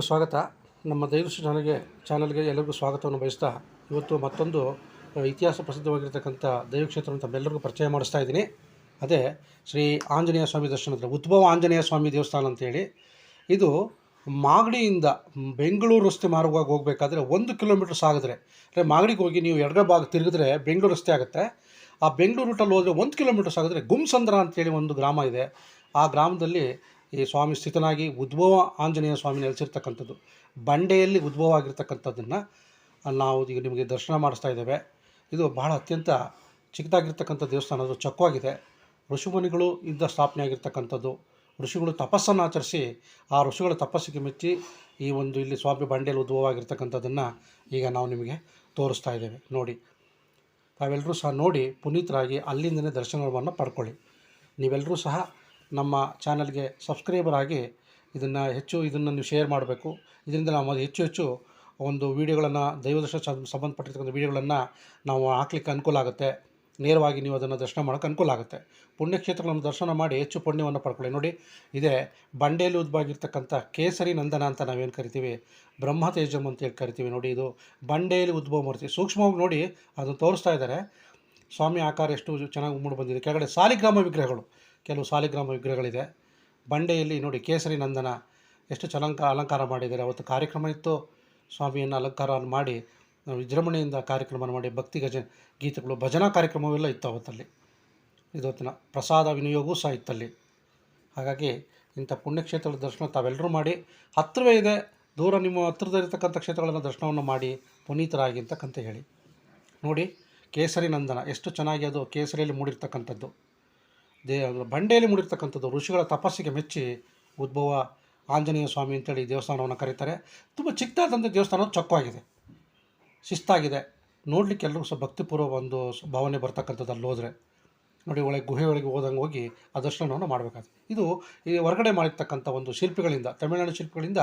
ಎಲ್ಲರಿಗೂ ಸ್ವಾಗತ. ನಮ್ಮ ದೈವಶ್ರೀ ಚಾನಲ್ಗೆ ಚಾನಲ್ಗೆ ಎಲ್ಲರಿಗೂ ಸ್ವಾಗತವನ್ನು ಬಯಸ್ತಾ ಇವತ್ತು ಮತ್ತೊಂದು ಇತಿಹಾಸ ಪ್ರಸಿದ್ಧವಾಗಿರ್ತಕ್ಕಂಥ ದೈವಕ್ಷೇತ್ರ ತಮ್ಮೆಲ್ಲರಿಗೂ ಪರಿಚಯ ಮಾಡಿಸ್ತಾ ಇದ್ದೀನಿ. ಅದೇ ಶ್ರೀ ಆಂಜನೇಯ ಸ್ವಾಮಿ ದರ್ಶನದ ಉದ್ಭವ ಆಂಜನೇಯ ಸ್ವಾಮಿ ದೇವಸ್ಥಾನ ಅಂತೇಳಿ. ಇದು ಮಾಗಡಿಯಿಂದ ಬೆಂಗಳೂರು ರಸ್ತೆ ಮಾರ್ಗವಾಗಿ ಹೋಗಬೇಕಾದ್ರೆ ಒಂದು ಕಿಲೋಮೀಟ್ರ್ ಸಾಗಿದ್ರೆ, ಅಂದರೆ ಮಾಗಡಿಗೆ ಹೋಗಿ ನೀವು ಎಡಗ ಭಾಗ ತಿರುಗಿದ್ರೆ ಬೆಂಗಳೂರು ರಸ್ತೆ ಆಗುತ್ತೆ. ಆ ಬೆಂಗಳೂರು ರೂಟಲ್ಲಿ ಹೋದರೆ ಒಂದು ಕಿಲೋಮೀಟ್ರ್ ಸಾಗಿದ್ರೆ ಗುಮ್ಸಂದ್ರ ಅಂತೇಳಿ ಒಂದು ಗ್ರಾಮ ಇದೆ. ಆ ಗ್ರಾಮದಲ್ಲಿ ಈ ಸ್ವಾಮಿ ಸ್ಥಿತನಾಗಿ ಉದ್ಭವ ಆಂಜನೇಯ ಸ್ವಾಮಿ ನೆಲೆಸಿರ್ತಕ್ಕಂಥದ್ದು. ಬಂಡೆಯಲ್ಲಿ ಉದ್ಭವ ಆಗಿರ್ತಕ್ಕಂಥದ್ದನ್ನು ನಾವು ಈಗ ನಿಮಗೆ ದರ್ಶನ ಮಾಡಿಸ್ತಾ ಇದ್ದೇವೆ. ಇದು ಬಹಳ ಅತ್ಯಂತ ಚಿಕ್ಕದಾಗಿರ್ತಕ್ಕಂಥ ದೇವಸ್ಥಾನ. ಅದು ಚಕ್ಕವಾಗಿದೆ. ಋಷಿಮುನಿಗಳು ಇದ್ದ ಸ್ಥಾಪನೆ ಆಗಿರ್ತಕ್ಕಂಥದ್ದು. ಋಷಿಗಳು ತಪಸ್ಸನ್ನು ಆಚರಿಸಿ ಆ ಋಷಿಗಳ ತಪಸ್ಸಿಗೆ ಮೆಚ್ಚಿ ಈ ಒಂದು ಇಲ್ಲಿ ಸ್ವಾಮಿ ಬಂಡೆಯಲ್ಲಿ ಉದ್ಭವ ಆಗಿರ್ತಕ್ಕಂಥದ್ದನ್ನು ಈಗ ನಾವು ನಿಮಗೆ ತೋರಿಸ್ತಾ ಇದ್ದೇವೆ. ನೋಡಿ, ತಾವೆಲ್ಲರೂ ಸಹ ನೋಡಿ, ಪುನೀತರಾಗಿ ಅಲ್ಲಿಂದನೇ ದರ್ಶನವನ್ನು ಪಡ್ಕೊಳ್ಳಿ. ನೀವೆಲ್ಲರೂ ಸಹ ನಮ್ಮ ಚಾನಲ್ಗೆ ಸಬ್ಸ್ಕ್ರೈಬರ್ ಆಗಿ ಇದನ್ನು ಹೆಚ್ಚು ಇದನ್ನು ನೀವು ಶೇರ್ ಮಾಡಬೇಕು. ಇದರಿಂದ ನಾವು ಹೆಚ್ಚು ಹೆಚ್ಚು ಒಂದು ವೀಡಿಯೋಗಳನ್ನು ದೈವದರ್ಶನ ಸಂಬಂಧಪಟ್ಟಿರ್ತಕ್ಕಂಥ ವೀಡಿಯೋಗಳನ್ನು ನಾವು ಹಾಕ್ಲಿಕ್ಕೆ ಅನುಕೂಲ ಆಗುತ್ತೆ. ನೇರವಾಗಿ ನೀವು ಅದನ್ನು ದರ್ಶನ ಮಾಡೋಕ್ಕೆ ಅನುಕೂಲ ಆಗುತ್ತೆ. ಪುಣ್ಯಕ್ಷೇತ್ರಗಳನ್ನು ದರ್ಶನ ಮಾಡಿ ಹೆಚ್ಚು ಪುಣ್ಯವನ್ನು ಪಡ್ಕೊಳ್ಳಿ. ನೋಡಿ, ಇದೇ ಬಂಡೆಯಲ್ಲಿ ಉದ್ಭವಾಗಿರ್ತಕ್ಕಂಥ ಕೇಸರಿ ನಂದನ ಅಂತ ನಾವೇನು ಕರಿತೀವಿ? ಬ್ರಹ್ಮ ತೇಜಂ ಅಂತ ಹೇಳಿ ಕರಿತೀವಿ. ನೋಡಿ, ಇದು ಬಂಡೆಯಲ್ಲಿ ಉದ್ಭವ ಮೂರ್ತಿ. ಸೂಕ್ಷ್ಮವಾಗಿ ನೋಡಿ, ಅದನ್ನು ತೋರಿಸ್ತಾ ಇದ್ದಾರೆ. ಸ್ವಾಮಿ ಆಕಾರ ಎಷ್ಟು ಚೆನ್ನಾಗಿ ಮೂಡಿ ಬಂದಿದೆ. ಕೆಳಗಡೆ ಸಾಲಿಗ್ರಾಮ ವಿಗ್ರಹಗಳು. ಕೆಲವು ಸಾಲಿಗ್ರಾಮ ವಿಗ್ರಹಗಳಿದೆ. ಬಂಡೆಯಲ್ಲಿ ನೋಡಿ ಕೇಸರಿ ನಂದನ ಎಷ್ಟು ಚಲಂಕ ಅಲಂಕಾರ ಮಾಡಿದ್ದಾರೆ. ಅವತ್ತು ಕಾರ್ಯಕ್ರಮ ಇತ್ತು. ಸ್ವಾಮಿಯನ್ನು ಅಲಂಕಾರ ಮಾಡಿ, ವಿಜೃಂಭಣೆಯಿಂದ ಕಾರ್ಯಕ್ರಮ ಮಾಡಿ, ಭಕ್ತಿ ಗಜ ಗೀತೆಗಳು, ಭಜನಾ ಕಾರ್ಯಕ್ರಮವೆಲ್ಲ ಇತ್ತು ಅವತ್ತಲ್ಲಿ. ಇವತ್ತಿನ ಪ್ರಸಾದ ವಿನಿಯೋಗವೂ ಸಹ ಇತ್ತಲ್ಲಿ. ಹಾಗಾಗಿ ಇಂಥ ಪುಣ್ಯಕ್ಷೇತ್ರಗಳ ದರ್ಶನ ತಾವೆಲ್ಲರೂ ಮಾಡಿ ಹತ್ತಿರವೇ ಇದೆ, ದೂರ ನಿಮ್ಮ ಹತ್ತಿರದಲ್ಲಿರ್ತಕ್ಕಂಥ ಕ್ಷೇತ್ರಗಳನ್ನು ದರ್ಶನವನ್ನು ಮಾಡಿ, ಪುನೀತರಾಗಿ ಅಂತಕ್ಕಂತ ಹೇಳಿ. ನೋಡಿ, ಕೇಸರಿ ನಂದನ, ಎಷ್ಟು ಚೆನ್ನಾಗಿ ಅದು ಕೇಸರಿಯಲ್ಲಿ ಮೂಡಿರ್ತಕ್ಕಂಥದ್ದು. ದೇ, ಬಂಡೆಯಲ್ಲಿ ಮೂಡಿರ್ತಕ್ಕಂಥದ್ದು ಋಷಿಗಳ ತಪಸ್ಸಿಗೆ ಮೆಚ್ಚಿ ಉದ್ಭವ ಆಂಜನೇಯ ಸ್ವಾಮಿ ಅಂತೇಳಿ ದೇವಸ್ಥಾನವನ್ನು ಕರೀತಾರೆ. ತುಂಬ ಚಿಕ್ಕದಾದಂಥ ದೇವಸ್ಥಾನ ಚೊಕ್ಕವಾಗಿದೆ. ಶಿಸ್ತಾಗಿದೆ. ನೋಡಲಿಕ್ಕೆ ಎಲ್ಲರೂ ಸಹ ಭಕ್ತಿಪೂರ್ವ ಒಂದು ಭಾವನೆ ಬರ್ತಕ್ಕಂಥದ್ದು ಅಲ್ಲಿ ಹೋದರೆ ನೋಡಿ, ಒಳಗೆ ಗುಹೆ ಒಳಗೆ ಹೋದಂಗೆ ಹೋಗಿ ಆ ದರ್ಶನವನ್ನು ಮಾಡಬೇಕಾಗುತ್ತೆ. ಇದು ಈ ಹೊರಗಡೆ ಮಾಡಿರ್ತಕ್ಕಂಥ ಒಂದು ಶಿಲ್ಪಿಗಳಿಂದ, ತಮಿಳುನಾಡು ಶಿಲ್ಪಿಗಳಿಂದ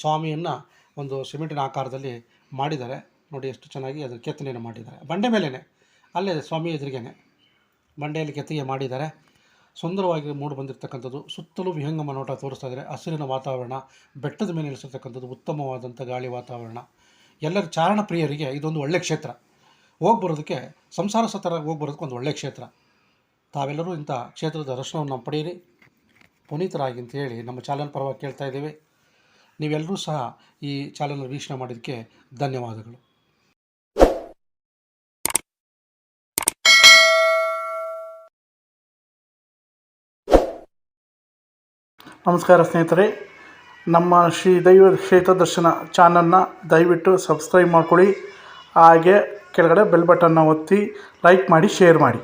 ಸ್ವಾಮಿಯನ್ನು ಒಂದು ಸಿಮೆಂಟಿನ ಆಕಾರದಲ್ಲಿ ಮಾಡಿದ್ದಾರೆ. ನೋಡಿ, ಎಷ್ಟು ಚೆನ್ನಾಗಿ ಅದರ ಕೆತ್ತನೆಯನ್ನು ಮಾಡಿದ್ದಾರೆ. ಬಂಡೆ ಮೇಲೇ ಅಲ್ಲೇ ಸ್ವಾಮಿ ಎದುರಿಗೇನೆ ಬಂಡೆಯಲ್ಲಿ ಕೆತ್ತಿಗೆ ಮಾಡಿದ್ದಾರೆ. ಸುಂದರವಾಗಿ ಮೂಡಿ ಬಂದಿರತಕ್ಕಂಥದ್ದು, ಸುತ್ತಲೂ ವಿಹಂಗಮ ನೋಟ ತೋರಿಸ್ತಾ ಇದ್ದಾರೆ. ಹಸಿರಿನ ವಾತಾವರಣ, ಬೆಟ್ಟದ ಮೇಲೆ ನೆಲೆಸಿರ್ತಕ್ಕಂಥದ್ದು ಉತ್ತಮವಾದಂಥ ಗಾಳಿ ವಾತಾವರಣ. ಎಲ್ಲರ ಚಾರಣ ಪ್ರಿಯರಿಗೆ ಇದೊಂದು ಒಳ್ಳೆಯ ಕ್ಷೇತ್ರ. ಹೋಗಿ ಬರೋದಕ್ಕೆ, ಸಂಸಾರ ಸತರ ಹೋಗಿ ಬರೋದಕ್ಕೆ ಒಂದು ಒಳ್ಳೆಯ ಕ್ಷೇತ್ರ. ತಾವೆಲ್ಲರೂ ಇಂಥ ಕ್ಷೇತ್ರದ ದರ್ಶನವನ್ನು ಪಡೆಯಿರಿ. ಪುನೀತರಾಗಿ ಅಂತ ಹೇಳಿ ನಮ್ಮ ಚಾನಲ್ ಪರವಾಗಿ ಕೇಳ್ತಾ ಇದ್ದೀವಿ. ನೀವೆಲ್ಲರೂ ಸಹ ಈ ಚಾನಲ್ ವೀಕ್ಷಣೆ ಮಾಡಿದ್ದಕ್ಕೆ ಧನ್ಯವಾದಗಳು. ನಮಸ್ಕಾರ ಸ್ನೇಹಿತರೆ, ನಮ್ಮ ಶ್ರೀ ದೈವ ಕ್ಷೇತ್ರ ದರ್ಶನ ಚಾನಲ್ನ ದಯವಿಟ್ಟು ಸಬ್ಸ್ಕ್ರೈಬ್ ಮಾಡ್ಕೊಳ್ಳಿ. ಹಾಗೆ ಕೆಳಗಡೆ ಬೆಲ್ ಬಟನ್ನ ಒತ್ತಿ ಲೈಕ್ ಮಾಡಿ ಶೇರ್ ಮಾಡಿ.